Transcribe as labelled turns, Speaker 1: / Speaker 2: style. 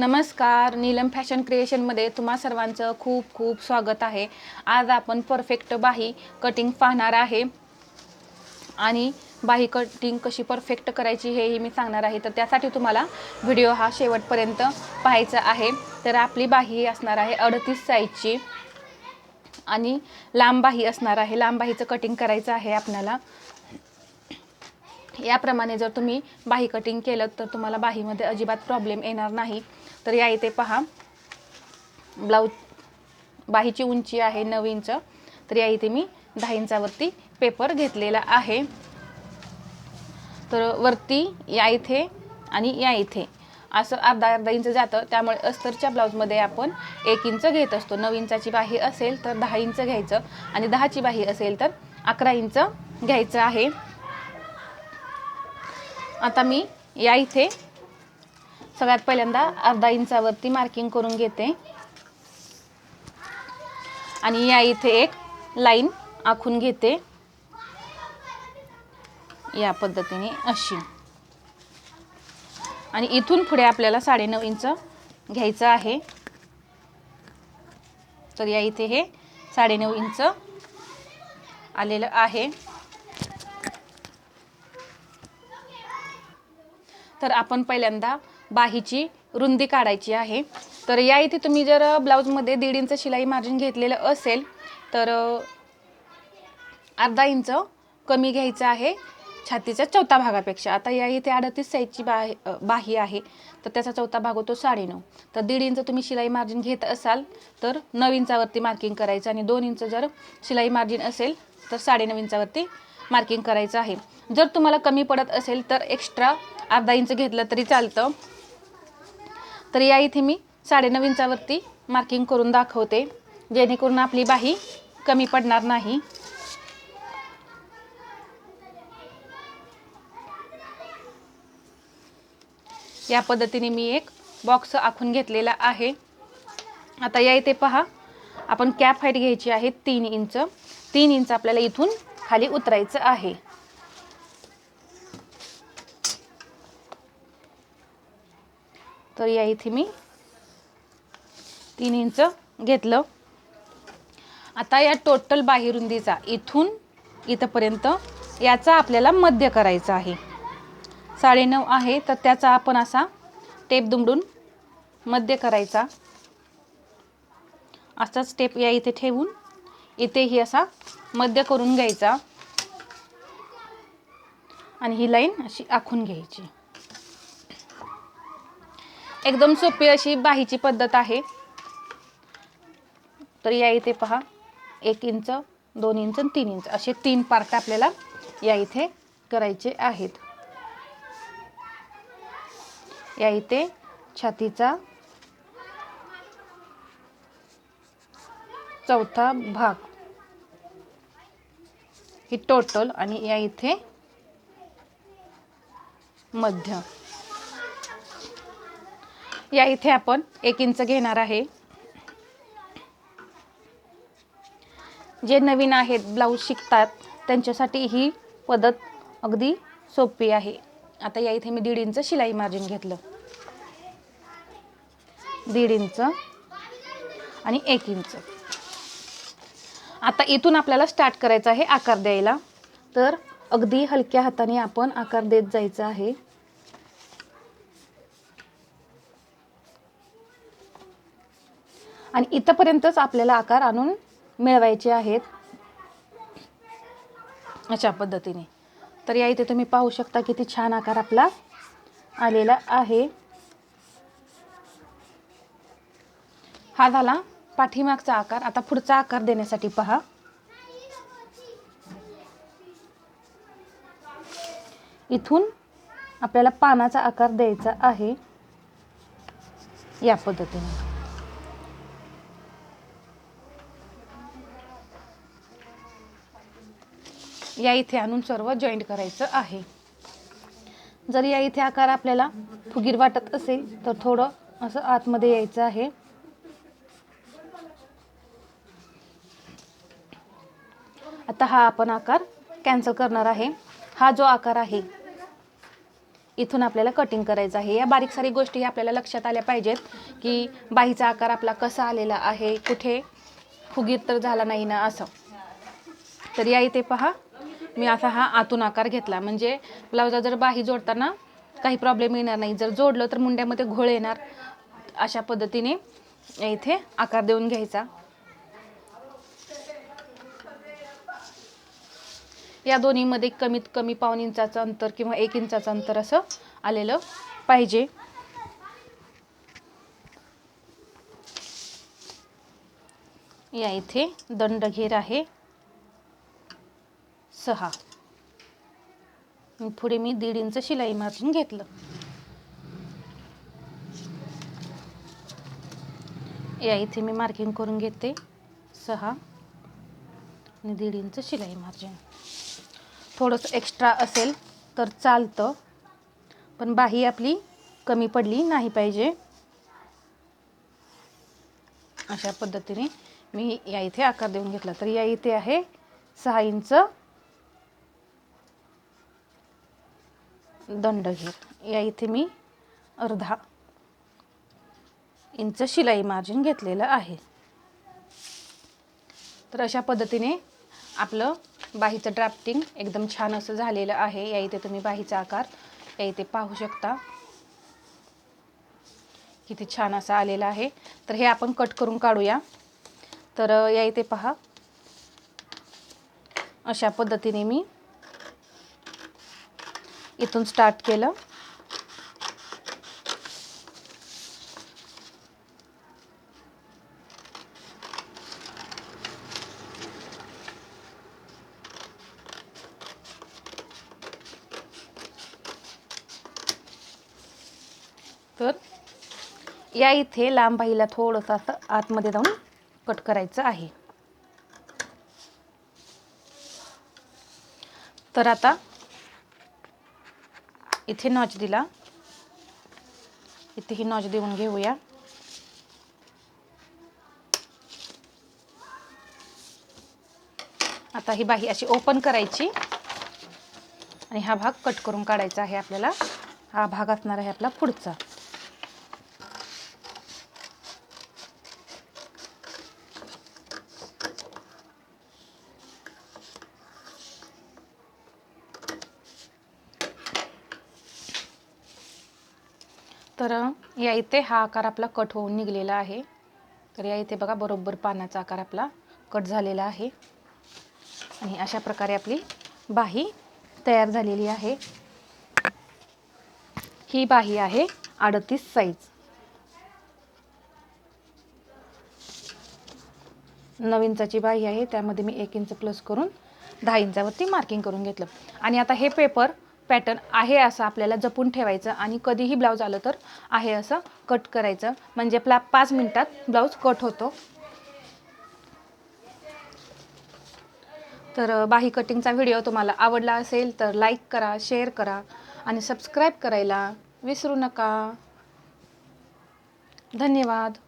Speaker 1: नमस्कार नीलम फॅशन क्रिएशनमध्ये तुम्हा सर्वांचं खूप खूप स्वागत आहे. आज आपण परफेक्ट बाही कटिंग पाहणार आहे. आणि बाही कटिंग कशी परफेक्ट करायची हेही मी सांगणार आहे. तर त्यासाठी तुम्हाला व्हिडिओ हा शेवटपर्यंत पाहायचा आहे. तर आपली बाही असणार आहे अडतीस साईजची आणि लांब बाही असणार आहे. लांब बाहीचं कटिंग करायचं आहे आपल्याला. याप्रमाणे जर तुम्ही बाही कटिंग केलं तर तुम्हाला बाहीमध्ये अजिबात प्रॉब्लेम येणार नाही. तर या इथे पहा. ब्लाऊज बाहीची उंची आहे नऊ इंच. तर या इथे मी दहा इंचावरती पेपर घेतलेला आहे. तर वरती या इथे आणि या इथे. असं अर्धा अर्धा इंच जातं. त्यामुळे अस्तरच्या ब्लाऊजमध्ये आपण एक इंच घेत असतो. नऊ इंचाची बाही असेल तर दहा इंच घ्यायचं आणि दहाची बाही असेल तर अकरा इंच घ्यायचं आहे. आता मी या इथे सगळ्यात पहिल्यांदा अर्धा इंचावरती मार्किंग करून घेते. आणि या इथे एक लाईन आखून घेते. या पद्धतीने अशी. आणि इथून पुढे आपल्याला साडेनऊ इंच घ्यायचं आहे. तर या इथे हे साडेनऊ इंच आलेलं आहे. तर आपण पहिल्यांदा बाहीची रुंदी काढायची आहे. तर या इथे तुम्ही जर ब्लाऊजमध्ये दीड इंच शिलाई मार्जिन घेतलेलं असेल तर अर्धा इंच कमी घ्यायचं आहे छातीच्या चौथा भागापेक्षा. आता या इथे अडतीस साईजची बाही बाही आहे तर त्याचा चौथा भाग होतो साडेनऊ. तर दीड इंच तुम्ही शिलाई मार्जिन घेत असाल तर नऊ इंचावरती मार्किंग करायचं आणि दोन इंच जर शिलाई मार्जिन असेल तर साडेनऊ इंचावरती मार्किंग करायचं आहे. जर तुम्हाला कमी पडत असेल तर एक्स्ट्रा अर्धा इंच घेतलं तरी चालतं. तर या इथे मी साडेनऊ इंचावरती मार्किंग करून दाखवते. जेणेकरून आपली बाही कमी पडणार नाही. या पद्धतीने मी एक बॉक्स आखून घेतलेला आहे. आता या इथे पहा आपण कॅप हाईट घ्यायची आहे तीन इंच तीन इंच आपल्याला इथून खाली उतरायचं आहे. तर या इथे मी तीन इंच घेतलं. आता या टोटल बाहिरुंदीचा इथून इथंपर्यंत याचा आपल्याला मध्य करायचा आहे. साडेनऊ आहे तर त्याचा आपण असा टेप दुमडून मध्य करायचा. असाच टेप या इथे ठेवून इथेही असा मध्य करून घ्यायचा. आणि ही लाईन अशी आखून घ्यायची. एकदम सोपी अशी बाहीची पद्धत आहे. तर या इथे पहा एक इंच दोन इंच आणि तीन इंच. असे तीन पार्ट आपल्याला या इथे करायचे आहेत. या इथे छातीचा चौथा भाग. ही टोटल आणि या इथे मध्य. या इथे आपण एक इंच घेणार आहे. जे नवीन आहेत ब्लाऊज शिकतात त्यांच्यासाठी ही पद्धत अगदी सोपी आहे. आता या इथे मी दीड इंच शिलाई मार्जिन घेतलं. दीड इंच आणि एक इंच. आता इथून आपल्याला स्टार्ट करायचं आहे आकार द्यायला. तर अगदी हलक्या हाताने आपण आकार देत जायचा आहे. आणि इथंपर्यंतच आपल्याला आकार आणून मिळवायचे आहेत अशा पद्धतीने. तर या इथे तुम्ही पाहू शकता किती छान आकार आपला आलेला आहे. हा झाला पाठीमागचा आकार. आता पुढचा आकार देण्यासाठी पहा. इथून आपल्याला पानाचा आकार द्यायचा आहे या पद्धतीने. या इथे आणून सर्व जॉईंट करायचं आहे. जर या इथे आकार आपल्याला फुगीर वाटत असेल तर थोडं असं आतमध्ये यायचं आहे. आता हा आपण आकार कॅन्सल करणार आहे. हा जो आकार आहे इथून आपल्याला कटिंग करायचं आहे. या बारीक सारी गोष्टी आपल्याला लक्षात आल्या पाहिजेत की बाहीचा आकार आपला कसा आलेला आहे कुठे फुगीर तर झाला नाही ना असं. तर या इथे पहा मी असा हा आतून आकार घेतला. म्हणजे ब्लाउजा जर बाही जोडताना काही प्रॉब्लेम येणार नाही. जर जोडलं तर मुंड्यामध्ये घोळ येणार. अशा पद्धतीने इथे आकार देऊन घ्यायचा. या दोन्हीमध्ये कमीत कमी पाऊन इंचाचं अंतर किंवा एक इंचाचं अंतर असं आलेलं पाहिजे. या इथे दंडघेर आहे. सहा. पुढे मी दीड इंच शिलाई मार्जिन घेतलं. या इथे मी मार्किंग करून घेते. सहा. आणि दीड इंच शिलाई मार्जिन थोडंसं एक्स्ट्रा असेल तर चालतं. पण बाही आपली कमी पडली नाही पाहिजे. अशा पद्धतीने मी या इथे आकार देऊन घेतला. तर या इथे आहे सहा इंच दंड घेत. या इथे मी अर्धा इंच शिलाई मार्जिन घेतलेलं आहे. तर अशा पद्धतीने आपलं बाहीचं ड्राफ्टिंग एकदम छान असं झालेलं आहे. या इथे तुम्ही बाहीचा आकार या इथे पाहू शकता. किती छान असा आलेला आहे. तर हे आपण कट करून काढूया. तर या इथे पहा. अशा पद्धतीने मी इथून स्टार्ट केलं. तर या इथे लांबाईला थोडंसं असं आतमध्ये जाऊन कट करायचं आहे. तर आता इथे नॉच दिला. इथे ही नॉच देऊन घेऊया. आता ही बाही अशी ओपन करायची. आणि हा भाग कट करून काढायचा आहे आपल्याला. हा भाग असणार आहे आपला पुढचा. तर या इथे हा आकार आपला कट होऊन निघलेला आहे. तर या इथे बघा बरोबर पानाचा आकार आपला कट झालेला आहे. आणि अशा प्रकारे आपली बाही तयार झालेली आहे. ही बाही आहे अडतीस साईज नऊ इंचाची बाही आहे त्यामध्ये मी एक इंच प्लस करून दहा इंचावरती मार्किंग करून घेतलं. आणि आता हे पेपर पॅटर्न आहे असं आपल्याला जपून ठेवायचं आणि कधीही ब्लाऊज आलं तर आहे असं कट करायचं. म्हणजे आपला पाच मिनटात ब्लाऊज कट होतो. तर बाही कटिंगचा व्हिडिओ तुम्हाला आवडला असेल तर लाईक करा शेअर करा आणि सबस्क्राईब करायला विसरू नका. धन्यवाद.